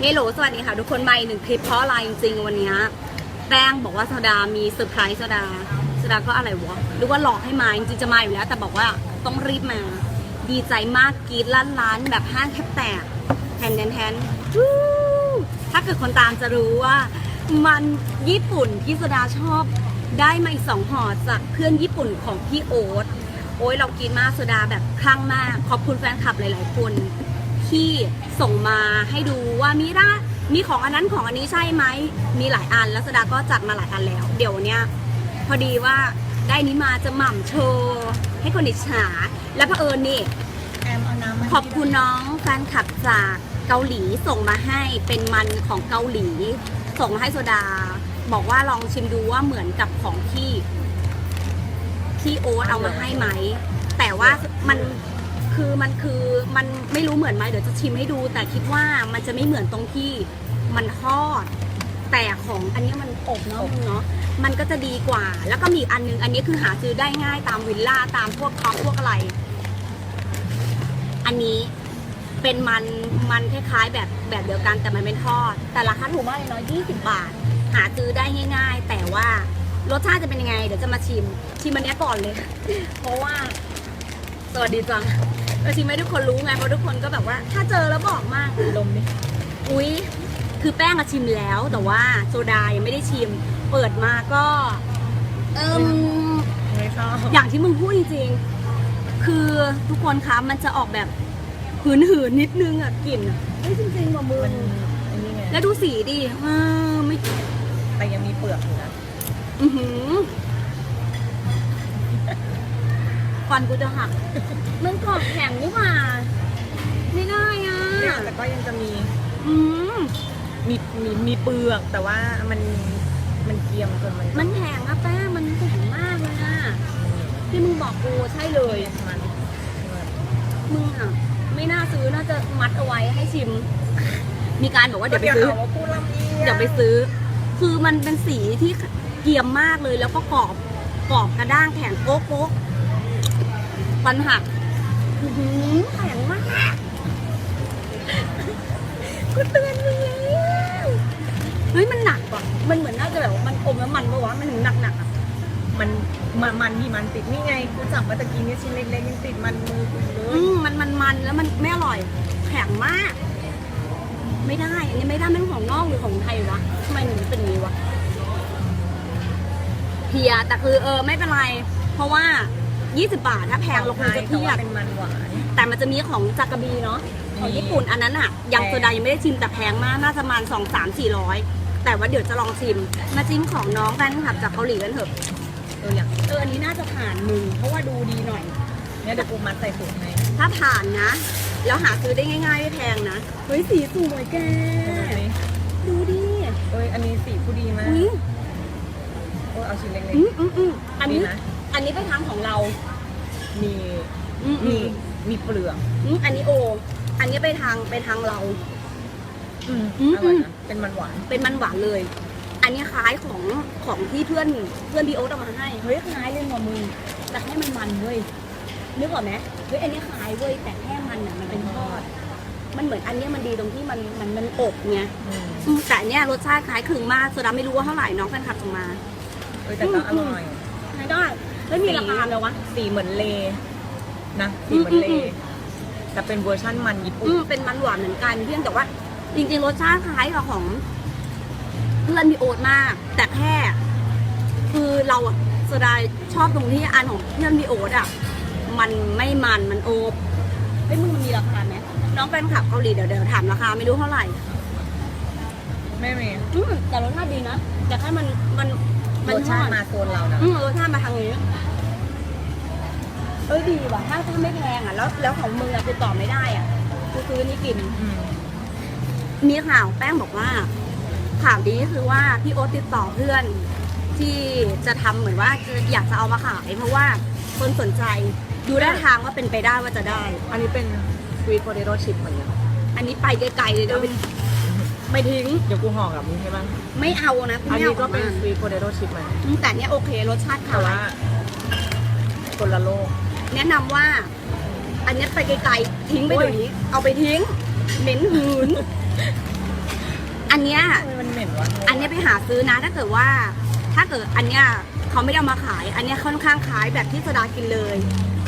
เฮลโหลสวัสดีค่ะ ทุกคนมาอีกหนึ่งคลิปเพราะอะไรจริงๆวันนี้แป้งบอกว่าโซดามีเซอร์ไพรส์โซดาโซดาก็อะไรวะหรือว่าหลอกให้มาจริงๆจะมาอยู่แล้ว แต่บอกว่าต้องรีบมา ดีใจมากกรีดล้านล้านแบบห้างแทบแตกแทนแทนแทนถ้าเกิดคนตามจะรู้ว่า มันญี่ปุ่นที่โซดาชอบได้มาอีกสองห่อจากเพื่อนญี่ปุ่นของพี่โอ๊ตโอ้ยเรากินมากโซดาแบบคลั่งมาก ขอบคุณแฟนคลับหลาย ๆ คนที่ส่งมาให้ดู ว่ามีร้านมีของอันนั้นของอันนี้ใช่ไหมมีหลายอันแล้วสดาก็จัดมาหลายอันแล้ว เดี๋ยวเนี้ยพอดีว่าได้นี้มาจะหม่ำโชว์ให้คนอิจฉาและเผอิญนี่แอมเอาน้ำมาขอบคุณน้องแฟนคลับจากเกาหลีส่งมาให้เป็นมันของเกาหลี ส่งมาให้โซดา บอกว่าลองชิมดูว่าเหมือนกับของที่ที่โอ๊ตเอามาให้ไหม แต่ว่ามัน คือมันคือมันไม่รู้เหมือนไหมเดี๋ยวจะชิมให้ดู แต่คิดว่ามันจะไม่เหมือนตรงที่มันทอด แต่ของอันนี้มันอบเนาะมึงเนาะมันก็จะดีกว่า แล้วก็มีอีกอันนึงอันนี้คือหาซื้อได้ง่ายตามวิลล่าตามพวกท็อปพวกอะไร อันนี้เป็นมันมันคล้ายๆแบบแบบเดียวกันแต่มันเป็นทอด แต่ราคาถูกมากเลยเนาะ20 บาท หาซื้อได้ง่าย ๆ แต่ว่ารสชาติจะเป็นยังไง เดี๋ยวจะมาชิม ชิมอันเนี้ยก่อนเลย เพราะว่า สวัสดีจัง เราชิมให้ทุกคนรู้ไงเพราะทุกคนก็แบบว่า ถ้าเจอแล้วบอกมากลมดิอุ๊ยคือแป้งอะชิมแล้วแต่ว่าโซดายังไม่ได้ชิม เปิดมาก็ เอิมไม่ชอบอย่างที่มึงพูดจริงๆคือทุกคนคะมันจะออกแบบหืนหืนๆนิดนึงอะกลิ่นอะเฮ้ยจริงๆว่ะมึมันงอันนี้ไงแล้วดูสีดิเออไม่ แต่ยังมีเปลือกอยู่นะ อือหือ ฟันกูจะหักมันกรอบแข็งนี่หว่าไม่ได้อะเนี่ยแต่ก็ยังจะมีอืมมีมีมีเปลือกแต่ว่ามันมันเกรียมจนมันมันแข็งอะแป้งมันแข็งมากเลยอะที่มึงบอกกูใช่เลยมันมึงอะไม่น่าซื้อน่าจะมัดเอาไว้ให้ชิม มีการบอกว่าเดี๋ยวไปซื้อหาว่าพูดลำเอียงเดี๋ยวไปซื้อ คือมันเป็นสีที่เกรียมมากเลยแล้วก็กรอบกรอบกระด้างแข็งโป๊กโป๊ก ฟันหักอื้อหือแข็งมากกูเตือนมึงแล้วเฮ้ยมันหนักว่ะมันเหมือนน่าจะแบบว่ามันอมน้ำมันปะวะมันถึงหนักหนักๆอะมันมันมันที่มันติดนี่ไงกูจับมาตะกี้เนี่ยชิ้นเล็กๆยังติดมันมือกูอยู่เลอืยมมันมันมันแล้วมันไม่อร่อยแข็งมาก ไม่ได้อันนี้ไม่ได้ไม่รู้ของนอกหรือของไทยวะทำไมหนูเป็นอย่างนี้วะเพียแต่คือเออไม่เป็นไร เพราะว่า 20 บาทถ้าแพงเราคงจะแต่เทียว่าบเป็นมันหวาน แต่มันจะมีของจากกระบีเนาะของญี่ปุ่นอันนั้นอะยังแพงโซดายังไม่ได้ชิมแต่แพงมากน่าจะประมาณสองสามสี่ร้อยแต่ว่าเดี๋ยวจะลองชิม มาชิมของน้องแฟนคลับจากเกาหลีกันเถอะเอออย่างเอออันนี้น่าจะผ่านมึงเพราะว่าดูดีหน่อยเนี่ยเดี๋ยวกูมัดใส่ถุงให้ถ้าผ่านนะ แล้วหาซื้อได้ง่ายๆไม่แพงนะเฮ้ยสีสวยแกดูดิเอ้ยอันนี้สีผู้ดีมากอุ้ยโอ้ยเอาชิ้นเล็กอืมอืมอืมๆอันนี้ดีนะ อันนี้ไปทางของเรา มีอืมอืมีมมีเปลือกอืมอันนี้โอ อันนี้ไปทางไปทางเราอืมอืมอร่อยนะเป็นมันหวานเป็นมันหวานเลย อันนี้คล้ายของของที่เพื่อนเพื่อนพี่โอ๊ตเอามาให้ เฮ้ยคล้ายเลยว่ะมึงแต่แค่มันมันเว้ยนึกออกไหมเฮ้ยอันนี้คล้ายเว้ยแต่แค่มันอะมันเป็นทอด มันเหมือนอันเนี้ยมันดีตรงที่มันมันมันอบไงอืมอืมแต่อันเนี้ยรสชาติคล้ายคลึงมากโซดาไม่รู้ว่าเท่าไหร่น้องแฟนคลับส่งมา เอ้ยแต่ก็อร่อยไม่ได้ แล้วมีราคาแล้ววะ สีเหมือนเลนะสีเหมือนเล อืมอืมแต่เป็นเวอร์ชั่นมันญี่ปุ่นอืมเป็นมันหวานเหมือนกันเพียงแต่ว่า จริงๆรสชาติคล้ายกับของเพื่อนพี่โอ๊ตมาก แต่แค่ คือเราอะสดายชอบตรงที่อันของเพื่อนพี่โอ๊ตอะมันไม่มันมันโอบเฮ้ยมึงมันมีราคาไหมน้องแฟนคลับเกาหลีเดี๋ยวเดี๋ยวถามราคาไม่รู้เท่าไหร่ ไม่เมย์อืมแต่รสชาติดีนะ แต่แค่มันมัน รสชาติมาโซนเรานะอืมรสชาติมาทางนี้เอ้ยดีว่ะถ้าถ้าไม่แพงอะแล้วแล้วของมึงอะกูต่อไม่ได้อะกูซื้อนี่กิน อืมมีข่าวแป้งบอกว่า ข่าวดีคือว่าพี่โอ๊ตติดต่อเพื่อน ที่จะทำเหมือนว่าจะอยากจะเอามาขายเพราะว่าคนสนใจดูได้ทางว่าเป็นไปได้ว่าจะได้ อันนี้เป็นสวีทโพเตโต้ชิพเหมือนกันอันนี้ไปไกลๆเลยเดี๋ยวไป ไม่ทิ้งเดี๋ยวกูห่อกับมึงให้บ้างไม่เอานะคุณอันไม่นี้เอาก็เป็นมาสวีทโพเตโต้ชิพเหมือนกันอืมแต่เนี้ยโอเครสชาติแต่ขาวว่าคนละโลก แนะนำว่า อันเนี้ยไปไกลๆทิ้งไปเดี๋ยวนี้ เอาไปทิ้ง เหม็นหืน อันเนี้ย ทำไมมันเหม็นวะอันเนี้ยไปหาซื้อนะ ถ้าเกิดว่า ถ้าเกิดอันเนี้ยเขาไม่ได้เอามาขาย อันเนี้ยค่อนข้างคล้ายแบบที่สดากินเลย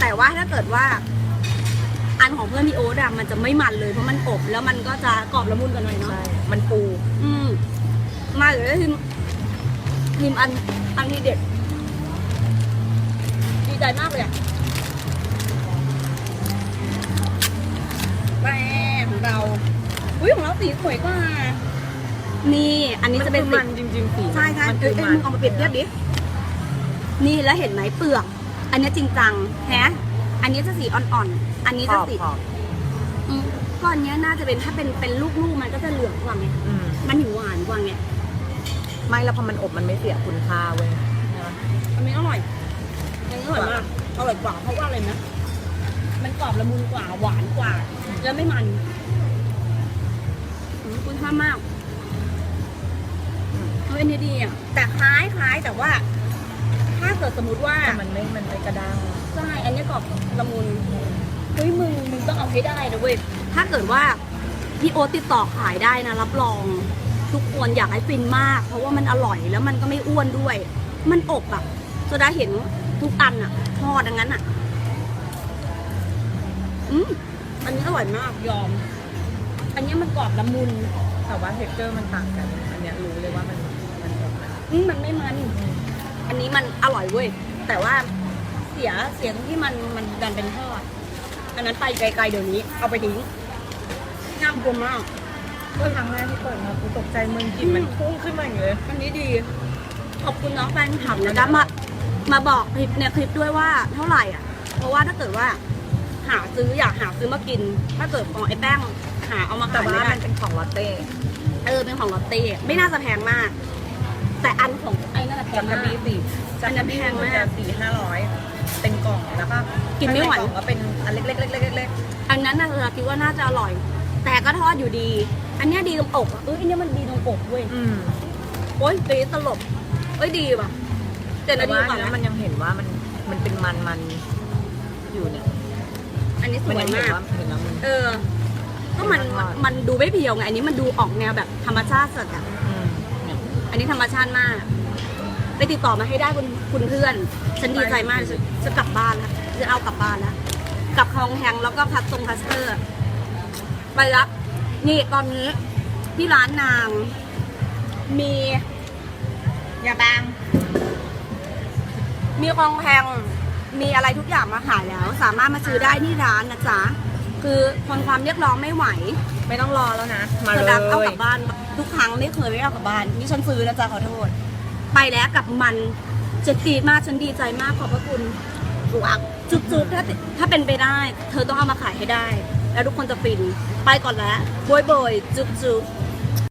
แต่ว่าถ้าเกิดว่า อันของเพื่อนพี่โอ๊ตอะมันจะไม่มันเลยเพราะมันอบแล้วมันก็จะกรอบละมุนกันหน่อยเนาะใช่มันปู อืมมาเดี๋ยวได้ชิมชิมอันอันที่เด็ดดีใจมากเลยอะแป้งของเราอุ้ยของเราสีสวยกว่านี่ อันนี้จะเป็นมัสีมันจริงๆสีใช่ใช่มันเอคืออเออมัมึงเอามาเปรียบเทียบดินี่แล้วเห็นไหมเปลือก อันนี้จริงจังแฮะอันนี้จะสีอ่อนๆ อันนี้ขจะอบสีขอบอืมก็อันเนี้ยน่าจะเป็นถ้าเป็นเป็นลูกๆมันก็จะเหลืองกว่าไงอืมมันถึงหวานกว่าไงไม่แล้วพอมันอบมันไม่เสียคุณค่าเว้ยนะอันนี้อร่อยอันนี้อร่อยมากอร่อยกว่าเพราะว่าอะไรนะมันกรอบละมุนกว่าหวานกว่า แล้วไม่มันอืมคุณค่ามากเฮ้ยอันนี้ดีอะแต่คล้ายคล้ายแต่ว่า ถ้าเกิดสมมติว่า แต่มันไม่มันไม่กระด้างใช่ อันนี้กรอบละมุน เฮ้ยมึงมึงต้องเอาให้ได้นะเว้ยถ้าเกิดว่าพี่โอตติดต่อขายได้นะ รับรองทุกคนอยากให้ฟินมาก เพราะว่ามันอร่อยแล้วมันก็ไม่อ้วนด้วย มันอบอะโซดาเห็นทุกอันอะทอดดังนั้นอะอืมอันนี้อร่อยมากยอม อันนี้มันกรอบละมุนแต่ว่าเท็กเจอร์มันต่างกัน อันเนี้ยรู้เลยว่ามันมันอบนะอืมมันไม่มัน อันนี้มันอร่อยเว้ยแต่ว่าเสียเสียตรงที่มันมันดันเป็นทอด อันนั้นไปไกลๆเดี๋ยวนี้ เอาไปทิ้งน่ากลัวมากเมื่อครั้งแรกที่เปิดมากูตกใจมึงกลิ่นมันพุ่งขึ้นมาอย่างเลยอันนี้ดี ขอบคุณน้องแฟนคลับนะมามาบอกคลิปในคลิปด้วยว่าเท่าไหร่อะ เพราะว่าถ้าเกิดว่า หาซื้ออยากหาซื้อมากิน ถ้าเกิดของไอ้แป้งหาเอามาแต่ขายว่าไม่ได้มันเป็นของลอตเต้เออเป็นของลอตเต้ไม่น่าจะแพงมาก แต่อันของไอ้นั่นนะแพจังกระมากบีสี่อันนั้นแพงมากจะสี่ห้าร้อย เป็นกล่องแล้วก็กินไม่ไหว ข้างใกล่องก็เป็นอันเล็กๆๆๆๆๆอันนั้นน่ะเราคิดว่าน่าจะอร่อย แต่ก็ทอดอยู่ดี อันเนี้ยดีตรงอกอะเอออันเนี้ยมันดีตรงอกเว้ยอืมโอ้ยตีตลบเอ้ยดีว่ะแต่แต่นาดีว่ากว่าเนื้อนะมันยังเห็นว่ามันมันเป็นมันมันอยู่เนี่ยอันนี้สมันวยยังเห็นมากว่าเห็นแล้วมัน เออ ก็มันมันทอดมันดูไม่เพียวไง อันนี้มันดูออกแนวแบบธรรมชาติสดอะ อืมเนี่ยอันนี้ธรรมชาติมาก ไปติดต่อมาให้ได้คุณคุณเพื่อน ฉันดีใจมากจะจะกลับบ้านแล้วจะเอากลับบ้านแล้วกลับคลองแฮงแล้วก็พัดตรงพัสเตอร์ไปรับนี่ตอนนี้ที่ร้านนาง มียาบางมีคลองแพงมีอะไรทุกอย่างมาขายแล้ว สามารถมาซื้อได้ที่ร้านนะจ๊ะคือทนความเรียกร้องไม่ไหวไม่ต้องรอแล้วนะ มาเธเลอดับเอายกลับบ้าน ทุกครั้งไม่เคยไม่เอากลับบ้านนี่ฉันซื้อนะจ๊ะขอโทษ ไปแล้วกับมันเจ็ดดีมากฉันดีใจมากขอบพระคุณว้าวจุ๊บๆถ้าถ้าเป็นไปได้ เธอต้องเอามาขายให้ได้ แล้วทุกคนจะฟิน ไปก่อนแล้วบอยบอยจุ๊บๆ